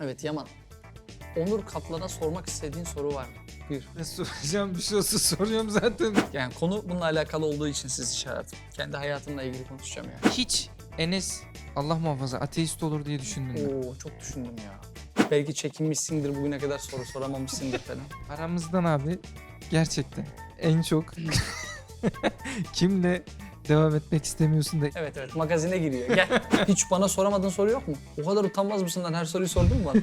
Evet Yaman. Onur Kaplan'a sormak istediğin soru var mı? Buyur. Ne soracağım bir şey olsa soruyorum zaten. Yani konu bununla alakalı olduğu için sizi çağırdım. Kendi hayatımla ilgili konuşacağım yani. Hiç Enes Allah muhafaza ateist olur diye düşündüm ben. Oo çok düşündüm ya. Belki çekinmişsindir bugüne kadar soru soramamışsındır falan. Aramızdan abi gerçekten en çok kimle devam etmek istemiyorsun da Evet evet magazine giriyor. Gel. Hiç bana soramadığın soru yok mu? O kadar utanmaz mısın lan her soruyu sordun mu bana?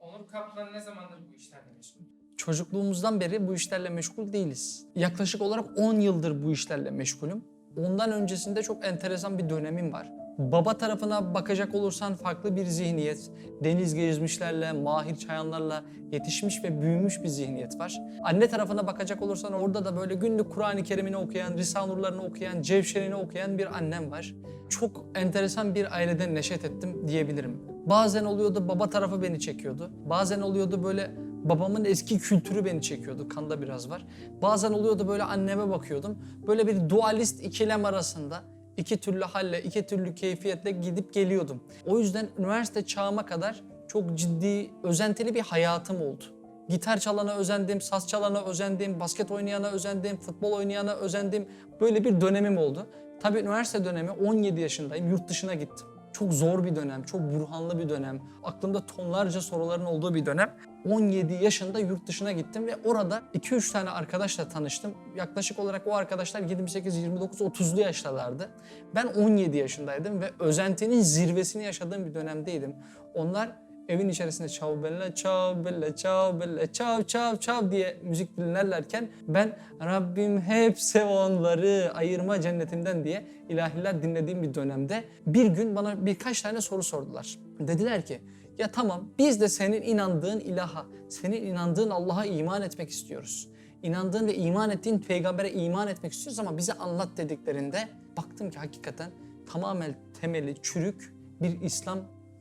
Onur Kaplan ne zamandır bu işlerle meşgul? Çocukluğumuzdan beri bu işlerle meşgul değiliz. Yaklaşık olarak 10 yıldır bu işlerle meşgulüm. Ondan öncesinde çok enteresan bir dönemim var. Baba tarafına bakacak olursan farklı bir zihniyet. Deniz gezmişlerle, mahir çayanlarla yetişmiş ve büyümüş bir zihniyet var. Anne tarafına bakacak olursan orada da böyle günlük Kur'an-ı Kerim'ini okuyan, Risale-i Nur'larını okuyan, Cevşen'ini okuyan bir annem var. Çok enteresan bir aileden neşet ettim diyebilirim. Bazen oluyordu baba tarafı beni çekiyordu. Bazen oluyordu böyle Babamın eski kültürü beni çekiyordu. Kanda biraz var. Bazen oluyordu böyle anneme bakıyordum. Böyle bir dualist ikilem arasında iki türlü halle, iki türlü keyfiyetle gidip geliyordum. O yüzden üniversite çağıma kadar çok ciddi, özentili bir hayatım oldu. Gitar çalana özendim, saz çalana özendim, basket oynayana özendim, futbol oynayana özendim. Böyle bir dönemim oldu. Tabii üniversite dönemi 17 yaşındayım, yurt dışına gittim. Çok zor bir dönem, çok burhanlı bir dönem. Aklımda tonlarca soruların olduğu bir dönem. 17 yaşında yurt dışına gittim ve orada 2-3 tane arkadaşla tanıştım. Yaklaşık olarak o arkadaşlar 28, 29, 30'lu yaşlardı. Ben 17 yaşındaydım ve özentinin zirvesini yaşadığım bir dönemdeydim. Onlar evin içerisinde çav bella çav bella çav bella çav çav çav diye müzik dinlerlerken ben Rabbim hep onları ayırma cennetinden diye ilahiler dinlediğim bir dönemde bir gün bana birkaç tane soru sordular. Dediler ki ya tamam biz de senin inandığın ilaha, senin inandığın Allah'a iman etmek istiyoruz. İnandığın ve iman ettiğin peygambere iman etmek istiyoruz ama bize anlat dediklerinde baktım ki hakikaten tamamen temeli çürük bir İslam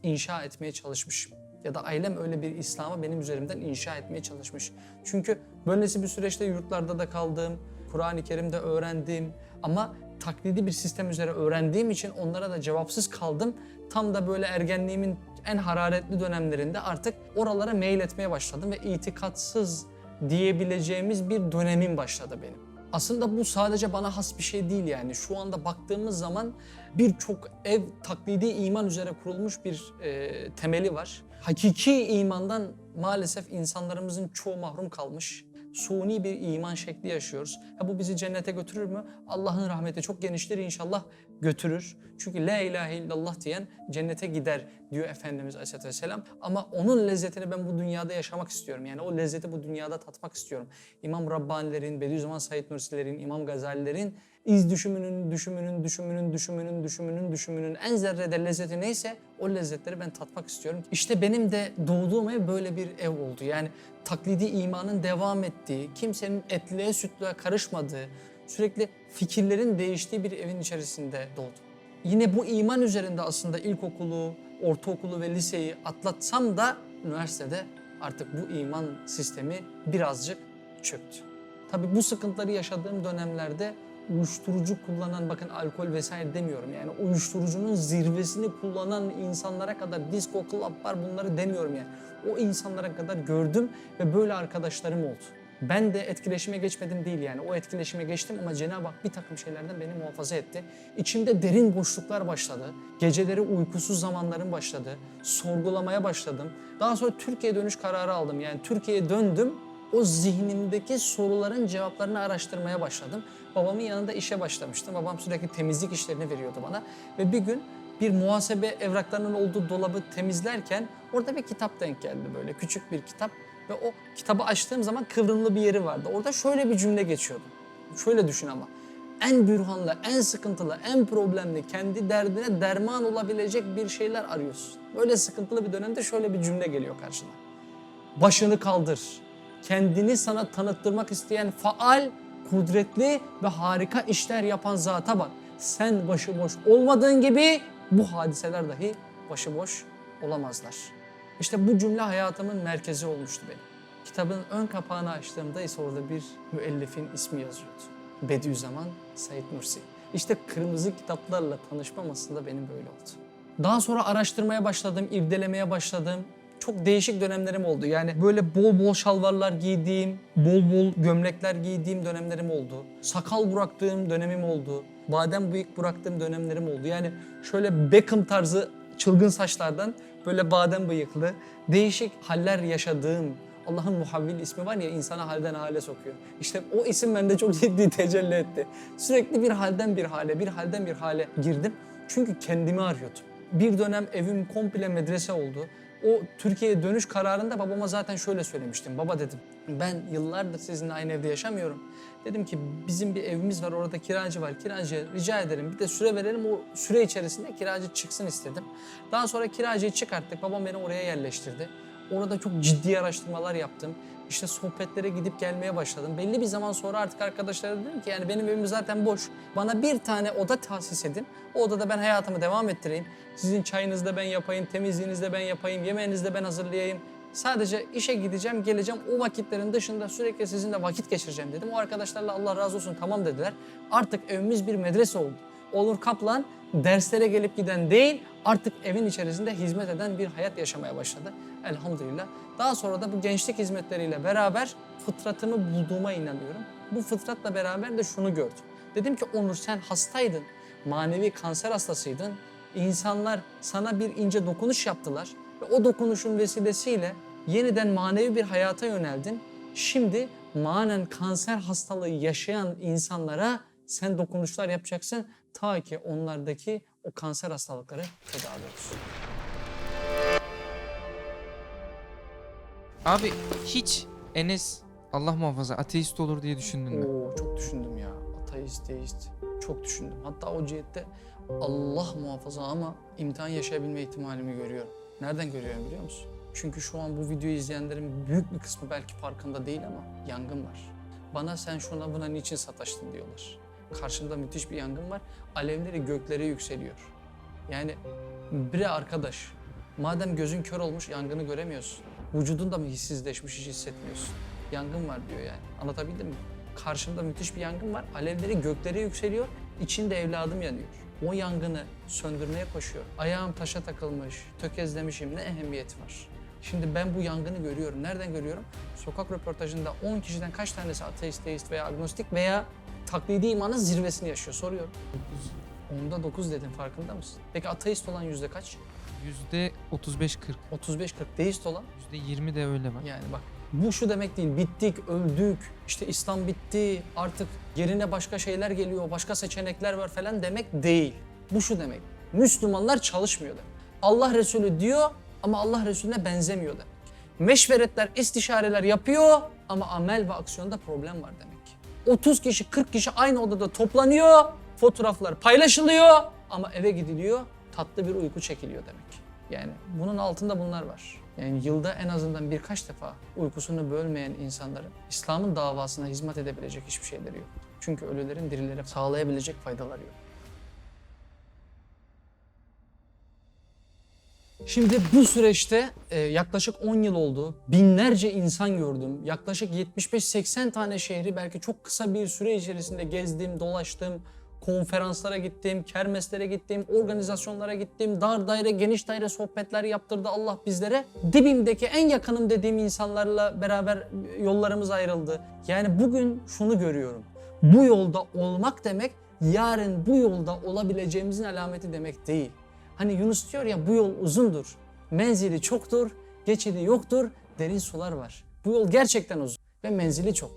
inşa etmeye çalışmış. Ya da ailem öyle bir İslam'ı benim üzerimden inşa etmeye çalışmış. Çünkü böylesi bir süreçte yurtlarda da kaldım, Kur'an-ı Kerim'de öğrendim ama taklidi bir sistem üzere öğrendiğim için onlara da cevapsız kaldım. Tam da böyle ergenliğimin en hararetli dönemlerinde artık oralara mail etmeye başladım ve itikatsız diyebileceğimiz bir dönemim başladı benim. Aslında bu sadece bana has bir şey değil yani. Şu anda baktığımız zaman birçok ev taklidi iman üzere kurulmuş bir e, temeli var. Hakiki imandan maalesef insanlarımızın çoğu mahrum kalmış. Suni bir iman şekli yaşıyoruz. Ha bu bizi cennete götürür mü? Allah'ın rahmeti çok geniştir inşallah götürür. Çünkü la ilahe illallah diyen cennete gider diyor Efendimiz Aleyhisselatü Vesselam. Ama onun lezzetini ben bu dünyada yaşamak istiyorum. Yani o lezzeti bu dünyada tatmak istiyorum. İmam Rabbanilerin, Bediüzzaman Said Nursilerin, İmam Gazalilerin iz düşümünün, düşümünün, düşümünün, düşümünün, düşümünün, düşümünün en zerrede lezzeti neyse o lezzetleri ben tatmak istiyorum. İşte benim de doğduğum ev böyle bir ev oldu. Yani taklidi imanın devam ettiği, kimsenin etliye sütlüğe karışmadığı, sürekli fikirlerin değiştiği bir evin içerisinde doğdum. Yine bu iman üzerinde aslında ilkokulu, ortaokulu ve liseyi atlatsam da üniversitede artık bu iman sistemi birazcık çöktü. Tabii bu sıkıntıları yaşadığım dönemlerde uyuşturucu kullanan, bakın alkol vesaire demiyorum yani uyuşturucunun zirvesini kullanan insanlara kadar disco club var bunları demiyorum yani. O insanlara kadar gördüm ve böyle arkadaşlarım oldu. Ben de etkileşime geçmedim değil yani. O etkileşime geçtim ama Cenab-ı Hak bir takım şeylerden beni muhafaza etti. İçimde derin boşluklar başladı. Geceleri uykusuz zamanlarım başladı. Sorgulamaya başladım. Daha sonra Türkiye'ye dönüş kararı aldım. Yani Türkiye'ye döndüm. O zihnimdeki soruların cevaplarını araştırmaya başladım. Babamın yanında işe başlamıştım. Babam sürekli temizlik işlerini veriyordu bana. Ve bir gün bir muhasebe evraklarının olduğu dolabı temizlerken orada bir kitap denk geldi böyle küçük bir kitap. Ve o kitabı açtığım zaman kıvrımlı bir yeri vardı. Orada şöyle bir cümle geçiyordu. Şöyle düşün ama. En bürhanlı, en sıkıntılı, en problemli, kendi derdine derman olabilecek bir şeyler arıyorsun. Böyle sıkıntılı bir dönemde şöyle bir cümle geliyor karşına. Başını kaldır. Kendini sana tanıttırmak isteyen faal, kudretli ve harika işler yapan zata bak. Sen başıboş olmadığın gibi bu hadiseler dahi başıboş olamazlar. İşte bu cümle hayatımın merkezi olmuştu benim. Kitabın ön kapağını açtığımda ise orada bir müellifin ismi yazıyordu. Bediüzzaman Said Nursi. İşte kırmızı kitaplarla tanışmam aslında benim böyle oldu. Daha sonra araştırmaya başladım, irdelemeye başladım. Çok değişik dönemlerim oldu. Yani böyle bol bol şalvarlar giydiğim, bol bol gömlekler giydiğim dönemlerim oldu. Sakal bıraktığım dönemim oldu. Badem bıyık bıraktığım dönemlerim oldu. Yani şöyle Beckham tarzı çılgın saçlardan böyle badem bıyıklı değişik haller yaşadığım Allah'ın muhavvil ismi var ya insana halden hale sokuyor. İşte o isim bende çok ciddi tecelli etti. Sürekli bir halden bir hale, bir halden bir hale girdim. Çünkü kendimi arıyordum. Bir dönem evim komple medrese oldu. O Türkiye'ye dönüş kararında babama zaten şöyle söylemiştim. Baba dedim ben yıllardır sizinle aynı evde yaşamıyorum. Dedim ki bizim bir evimiz var orada kiracı var. Kiracıya rica ederim bir de süre verelim o süre içerisinde kiracı çıksın istedim. Daha sonra kiracıyı çıkarttık. Babam beni oraya yerleştirdi. Orada çok ciddi araştırmalar yaptım. İşte sohbetlere gidip gelmeye başladım. Belli bir zaman sonra artık arkadaşlara dedim ki yani benim evim zaten boş. Bana bir tane oda tahsis edin. O odada ben hayatımı devam ettireyim. Sizin çayınızı da ben yapayım, temizliğinizi de ben yapayım, yemeğinizi de ben hazırlayayım. Sadece işe gideceğim, geleceğim. O vakitlerin dışında sürekli sizinle vakit geçireceğim dedim. O arkadaşlarla Allah razı olsun tamam dediler. Artık evimiz bir medrese oldu. Olur Kaplan derslere gelip giden değil, artık evin içerisinde hizmet eden bir hayat yaşamaya başladı. Elhamdülillah. Daha sonra da bu gençlik hizmetleriyle beraber fıtratımı bulduğuma inanıyorum. Bu fıtratla beraber de şunu gördüm. Dedim ki Onur sen hastaydın, manevi kanser hastasıydın. İnsanlar sana bir ince dokunuş yaptılar ve o dokunuşun vesilesiyle yeniden manevi bir hayata yöneldin. Şimdi manen kanser hastalığı yaşayan insanlara sen dokunuşlar yapacaksın ta ki onlardaki o kanser hastalıkları tedavi olsun. Abi hiç Enes Allah muhafaza ateist olur diye düşündün mü? Oo çok düşündüm ya. Ateist, deist. Çok düşündüm. Hatta o cihette Allah muhafaza ama imtihan yaşayabilme ihtimalimi görüyorum. Nereden görüyorum biliyor musun? Çünkü şu an bu videoyu izleyenlerin büyük bir kısmı belki farkında değil ama yangın var. Bana sen şuna buna niçin sataştın diyorlar. Karşımda müthiş bir yangın var. Alevleri göklere yükseliyor. Yani bre arkadaş madem gözün kör olmuş yangını göremiyorsun. Vücudun da mı hissizleşmiş hiç hissetmiyorsun. Yangın var diyor yani. Anlatabildim mi? Karşımda müthiş bir yangın var. Alevleri göklere yükseliyor. İçinde evladım yanıyor. O yangını söndürmeye koşuyor. Ayağım taşa takılmış, tökezlemişim. Ne ehemmiyeti var? Şimdi ben bu yangını görüyorum. Nereden görüyorum? Sokak röportajında 10 kişiden kaç tanesi ateist, deist veya agnostik veya taklidi imanın zirvesini yaşıyor? Soruyorum. Onda 9 dedim farkında mısın? Peki ateist olan yüzde kaç? Yüzde 35-40. 35-40 deist olan? Yüzde 20 de öyle var. Yani bak bu şu demek değil bittik, öldük, işte İslam bitti, artık yerine başka şeyler geliyor, başka seçenekler var falan demek değil. Bu şu demek, Müslümanlar çalışmıyor demek. Allah Resulü diyor ama Allah Resulüne benzemiyor demek. Meşveretler, istişareler yapıyor ama amel ve aksiyonda problem var demek. 30 kişi, 40 kişi aynı odada toplanıyor, fotoğraflar paylaşılıyor ama eve gidiliyor, tatlı bir uyku çekiliyor demek. Yani bunun altında bunlar var. Yani yılda en azından birkaç defa uykusunu bölmeyen insanların İslam'ın davasına hizmet edebilecek hiçbir şeyleri yok. Çünkü ölülerin dirilere sağlayabilecek faydaları yok. Şimdi bu süreçte e, yaklaşık 10 yıl oldu. Binlerce insan gördüm. Yaklaşık 75-80 tane şehri belki çok kısa bir süre içerisinde gezdim, dolaştım. Konferanslara gittim, kermeslere gittim, organizasyonlara gittim. Dar daire, geniş daire sohbetler yaptırdı Allah bizlere. Dibimdeki en yakınım dediğim insanlarla beraber yollarımız ayrıldı. Yani bugün şunu görüyorum. Bu yolda olmak demek yarın bu yolda olabileceğimizin alameti demek değil. Hani Yunus diyor ya bu yol uzundur, menzili çoktur, geçidi yoktur, derin sular var. Bu yol gerçekten uzun ve menzili çok.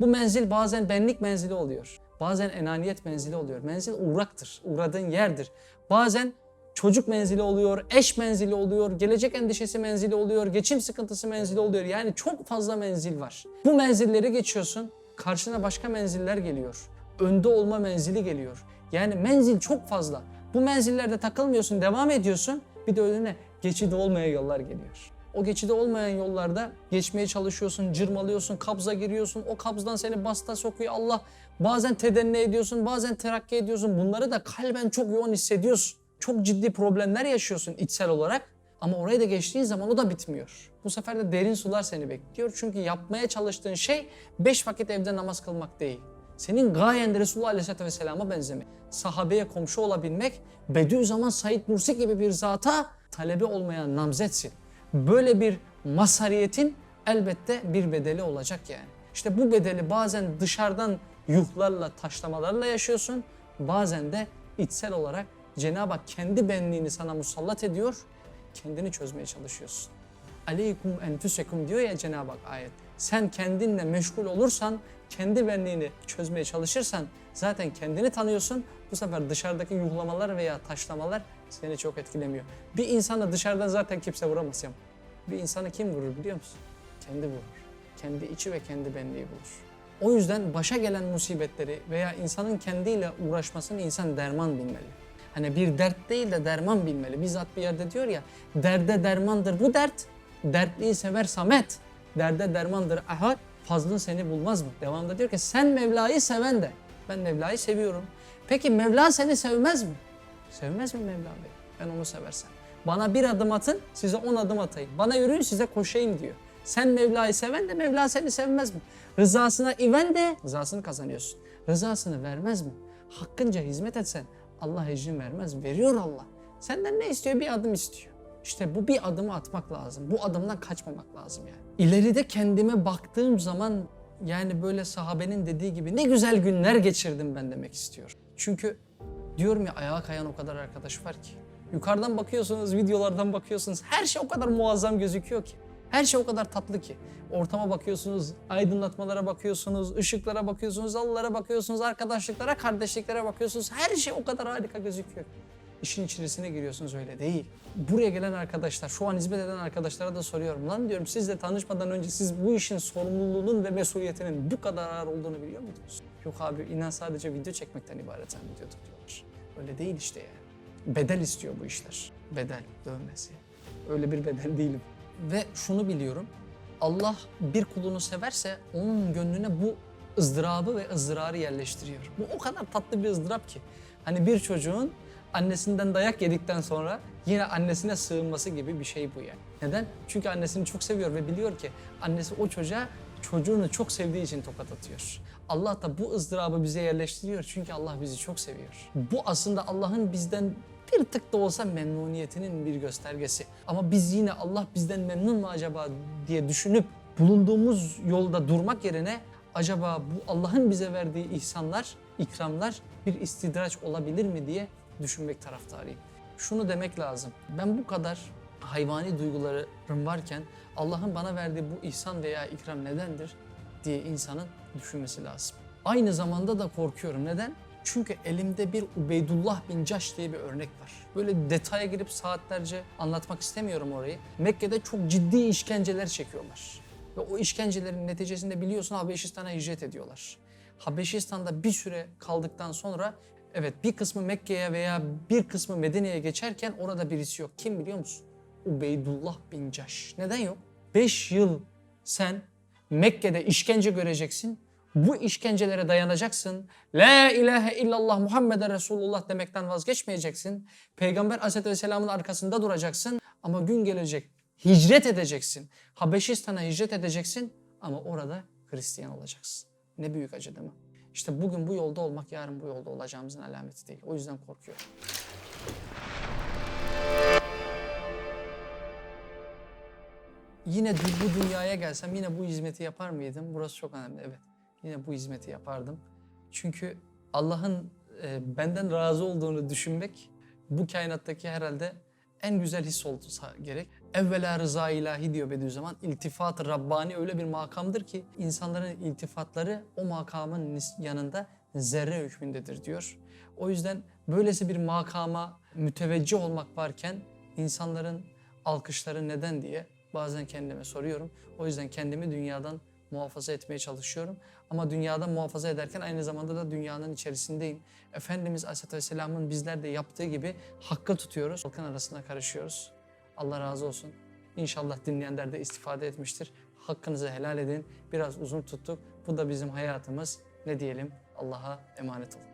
Bu menzil bazen benlik menzili oluyor. Bazen enaniyet menzili oluyor. Menzil uğraktır, uğradığın yerdir. Bazen çocuk menzili oluyor, eş menzili oluyor, gelecek endişesi menzili oluyor, geçim sıkıntısı menzili oluyor. Yani çok fazla menzil var. Bu menzilleri geçiyorsun, karşına başka menziller geliyor. Önde olma menzili geliyor. Yani menzil çok fazla. Bu menzillerde takılmıyorsun, devam ediyorsun. Bir de önüne geçidi olmayan yollar geliyor. O geçidi olmayan yollarda geçmeye çalışıyorsun, cırmalıyorsun, kabza giriyorsun. O kabzdan seni basta sokuyor Allah. Bazen tedenni ediyorsun, bazen terakki ediyorsun. Bunları da kalben çok yoğun hissediyorsun. Çok ciddi problemler yaşıyorsun içsel olarak. Ama orayı da geçtiğin zaman o da bitmiyor. Bu sefer de derin sular seni bekliyor. Çünkü yapmaya çalıştığın şey beş vakit evde namaz kılmak değil. Senin gayen de Resulullah Aleyhisselatü Vesselam'a benzemek. Sahabeye komşu olabilmek, Bediüzzaman Said Nursi gibi bir zata talebi olmayan namzetsin. Böyle bir masariyetin elbette bir bedeli olacak yani. İşte bu bedeli bazen dışarıdan yuhlarla, taşlamalarla yaşıyorsun. Bazen de içsel olarak Cenab-ı Hak kendi benliğini sana musallat ediyor. Kendini çözmeye çalışıyorsun. Aleykum enfüsekum diyor ya Cenab-ı Hak ayet. Sen kendinle meşgul olursan, kendi benliğini çözmeye çalışırsan zaten kendini tanıyorsun. Bu sefer dışarıdaki yuhlamalar veya taşlamalar seni çok etkilemiyor. Bir insana dışarıdan zaten kimse vuramaz ya. Bir insanı kim vurur biliyor musun? Kendi vurur. Kendi içi ve kendi benliği bulur. O yüzden başa gelen musibetleri veya insanın kendiyle uğraşmasını insan derman bilmeli. Hani bir dert değil de derman bilmeli. Bizzat bir yerde diyor ya, derde dermandır bu dert, dertliyi sever Samet. Derde dermandır ahad, fazlın seni bulmaz mı? Devamında diyor ki sen Mevla'yı seven de. Ben Mevla'yı seviyorum. Peki Mevla seni sevmez mi? Sevmez mi Mevla Bey? Ben onu seversem. Bana bir adım atın, size on adım atayım. Bana yürüyün, size koşayım diyor. Sen Mevla'yı seven de Mevla seni sevmez mi? Rızasına iven de rızasını kazanıyorsun. Rızasını vermez mi? Hakkınca hizmet etsen Allah ecrin vermez? Veriyor Allah. Senden ne istiyor? Bir adım istiyor. İşte bu bir adımı atmak lazım. Bu adımdan kaçmamak lazım yani. İleride kendime baktığım zaman yani böyle sahabenin dediği gibi ne güzel günler geçirdim ben demek istiyorum. Çünkü diyorum ya ayağa kayan o kadar arkadaş var ki. Yukarıdan bakıyorsunuz, videolardan bakıyorsunuz. Her şey o kadar muazzam gözüküyor ki. Her şey o kadar tatlı ki. Ortama bakıyorsunuz, aydınlatmalara bakıyorsunuz, ışıklara bakıyorsunuz, halılara bakıyorsunuz, arkadaşlıklara, kardeşliklere bakıyorsunuz. Her şey o kadar harika gözüküyor. İşin içerisine giriyorsunuz öyle değil. Buraya gelen arkadaşlar, şu an hizmet eden arkadaşlara da soruyorum. Lan diyorum sizle tanışmadan önce siz bu işin sorumluluğunun ve mesuliyetinin bu kadar ağır olduğunu biliyor muydunuz? Yok abi inan sadece video çekmekten ibaret zannediyorduk diyorlar. Öyle değil işte yani. Bedel istiyor bu işler. Bedel, dövmesi. Öyle bir bedel değilim. Ve şunu biliyorum. Allah bir kulunu severse onun gönlüne bu ızdırabı ve ızdırarı yerleştiriyor. Bu o kadar tatlı bir ızdırap ki. Hani bir çocuğun annesinden dayak yedikten sonra yine annesine sığınması gibi bir şey bu yani. Neden? Çünkü annesini çok seviyor ve biliyor ki annesi o çocuğa çocuğunu çok sevdiği için tokat atıyor. Allah da bu ızdırabı bize yerleştiriyor çünkü Allah bizi çok seviyor. Bu aslında Allah'ın bizden bir tık da olsa memnuniyetinin bir göstergesi. Ama biz yine Allah bizden memnun mu acaba diye düşünüp bulunduğumuz yolda durmak yerine acaba bu Allah'ın bize verdiği ihsanlar, ikramlar bir istidraç olabilir mi diye düşünmek taraftarıyım. Şunu demek lazım. Ben bu kadar hayvani duygularım varken Allah'ın bana verdiği bu ihsan veya ikram nedendir diye insanın düşünmesi lazım. Aynı zamanda da korkuyorum. Neden? Çünkü elimde bir Ubeydullah bin Caş diye bir örnek var. Böyle detaya girip saatlerce anlatmak istemiyorum orayı. Mekke'de çok ciddi işkenceler çekiyorlar. Ve o işkencelerin neticesinde biliyorsun Habeşistan'a hicret ediyorlar. Habeşistan'da bir süre kaldıktan sonra evet bir kısmı Mekke'ye veya bir kısmı Medine'ye geçerken orada birisi yok. Kim biliyor musun? Ubeydullah bin Caş. Neden yok? 5 yıl sen Mekke'de işkence göreceksin. Bu işkencelere dayanacaksın. La ilahe illallah Muhammeden Resulullah demekten vazgeçmeyeceksin. Peygamber Aleyhisselam'ın arkasında duracaksın. Ama gün gelecek hicret edeceksin. Habeşistan'a hicret edeceksin ama orada Hristiyan olacaksın. Ne büyük acı değil mi? İşte bugün bu yolda olmak yarın bu yolda olacağımızın alameti değil. O yüzden korkuyorum. Yine bu dünyaya gelsem yine bu hizmeti yapar mıydım? Burası çok önemli. Evet. Yine bu hizmeti yapardım. Çünkü Allah'ın e, benden razı olduğunu düşünmek bu kainattaki herhalde en güzel his olsa gerek. Evvela rıza ilahi diyor Bediüzzaman. İltifat-ı Rabbani öyle bir makamdır ki insanların iltifatları o makamın yanında zerre hükmündedir diyor. O yüzden böylesi bir makama müteveccih olmak varken insanların alkışları neden diye bazen kendime soruyorum. O yüzden kendimi dünyadan muhafaza etmeye çalışıyorum. Ama dünyadan muhafaza ederken aynı zamanda da dünyanın içerisindeyim. Efendimiz Aleyhisselatü Vesselam'ın bizler de yaptığı gibi hakkı tutuyoruz. Halkın arasına karışıyoruz. Allah razı olsun. İnşallah dinleyenler de istifade etmiştir. Hakkınızı helal edin. Biraz uzun tuttuk. Bu da bizim hayatımız. Ne diyelim? Allah'a emanet olun.